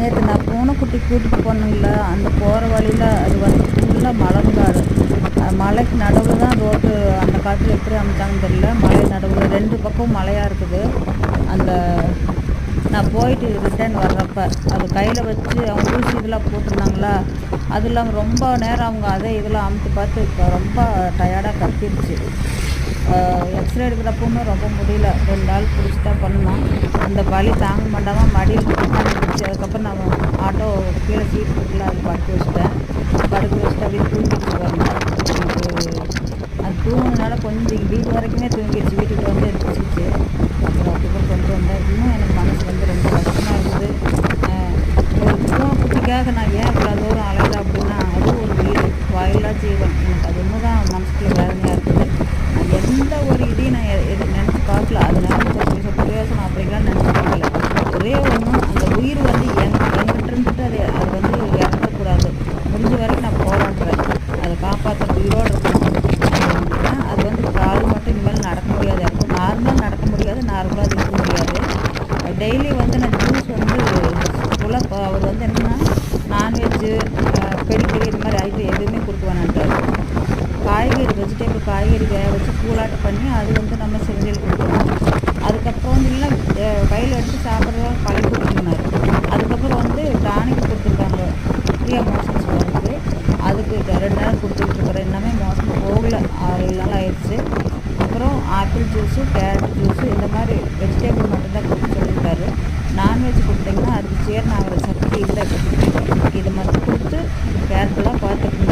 நேற்று நான் பூனைக்குட்டி கூட்டிகிட்டு போனேன்ல அந்த போகிற வழியில் அது வந்து ஃபுல்லாக மலங்காடு மலைக்கு நடுவில் தான் ரோட்டு அந்த காலத்தில் எப்படி அமைச்சாங்கன்னு தெரியல. மலை நடுவில் ரெண்டு பக்கம் மலையாக இருக்குது. அந்த நான் போயிட்டு ரிட்டர்ன் வர்றப்ப அது கையில் வச்சு அவங்க ஊசி இதெல்லாம் போட்டிருந்தாங்களா? அது இல்லாமல் ரொம்ப நேரம் அவங்க அதே இதெல்லாம் அமுத்து பார்த்து இப்போ ரொம்ப டயர்டாக கத்திருச்சு. எக்ஸ்ரே எடுக்கிறப்பவுமே ரொம்ப முடியல. ரெண்டு நாள் பிடிச்சி தான் பண்ணோம் அந்த வலி தாங்க மாட்டாமல் மடியில் அதுக்கப்புறம் நான் ஆட்டோ கீழே சீட் இருக்குல்ல அது படுக்க வச்சுட்டேன். படுக்க வச்சுட்டு அப்படியே தூங்கிட்டு பாருங்க எனக்கு அது தூங்கினால கொஞ்சம் வீட்டு வரைக்குமே தூங்கிடுச்சு. வீட்டுக்கு வந்து எடுத்துச்சு அப்புறம் அதுக்கப்புறம் கொண்டு வந்தேன். இன்னும் எனக்கு மனசு வந்து ரொம்ப கஷ்டமாக இருந்தது ஒரு குட்டிக்காக நான் ஏன் இவ்வளோ தூரம் அலையில அப்படின்னா அது ஒரு வீடு வாயிலாக ஜீவன். எனக்கு அது ஒன்று தான் மனசுக்குள்ள வேதனையாக இருக்குது. நான் எந்த ஒரு இதையும் நான் எது நினச்சி பார்க்கல. அதனால கொஞ்சம் பிரயோசனம் அப்படிலாம் நினச்சி பார்க்கல. ஒரே ஒன்று அந்த உயிர் வந்து எங் எங்கிட்ட இருந்துட்டு அது அது வந்து இறந்துடக்கூடாது முடிஞ்ச வரைக்கும் நான் போராடுறேன் அதை காப்பாற்ற உயிரோடு இருக்கணும் அப்படின்னா அது வந்து கால் மட்டும் இனிமேல் நடக்க முடியாது அப்போ நார்மலாக நடக்க முடியாது அது இருக்க முடியாது. டெய்லி வந்து நான் ஜூஸ் வந்து ஃபுல்லாக அவர் வந்து என்னென்னா நான்வெஜ்ஜு பெடிக்கறி இது மாதிரி ஐட்டம் எதுவுமே கொடுக்க வேணான்ட்டாரு காய்கறி வெஜிடபிள் காய்கறி வேக வச்சு கூலாட்டம் பண்ணி அது வந்து நம்ம செஞ்சல் கொடுக்கணும். அதுக்கப்புறம் வந்து இல்லை கையில் எடுத்து சாப்பிட்றதா பழி கொடுத்துருந்தார் அதுக்கப்புறம் வந்து டானிக் கொடுத்துருக்காங்க. ஃப்ரீயாக மோஷன்ஸ் வருது அதுக்கு ரெண்டு நேரம் கொடுத்துட்ருக்குறேன் இன்னமே மோசம் போகல. ஆறு நாள் ஆயிடுச்சு. அப்புறம் ஆப்பிள் ஜூஸு கேரட் ஜூஸு இந்த மாதிரி கேர்ஃபுல்லாக பார்த்துக்கணும்.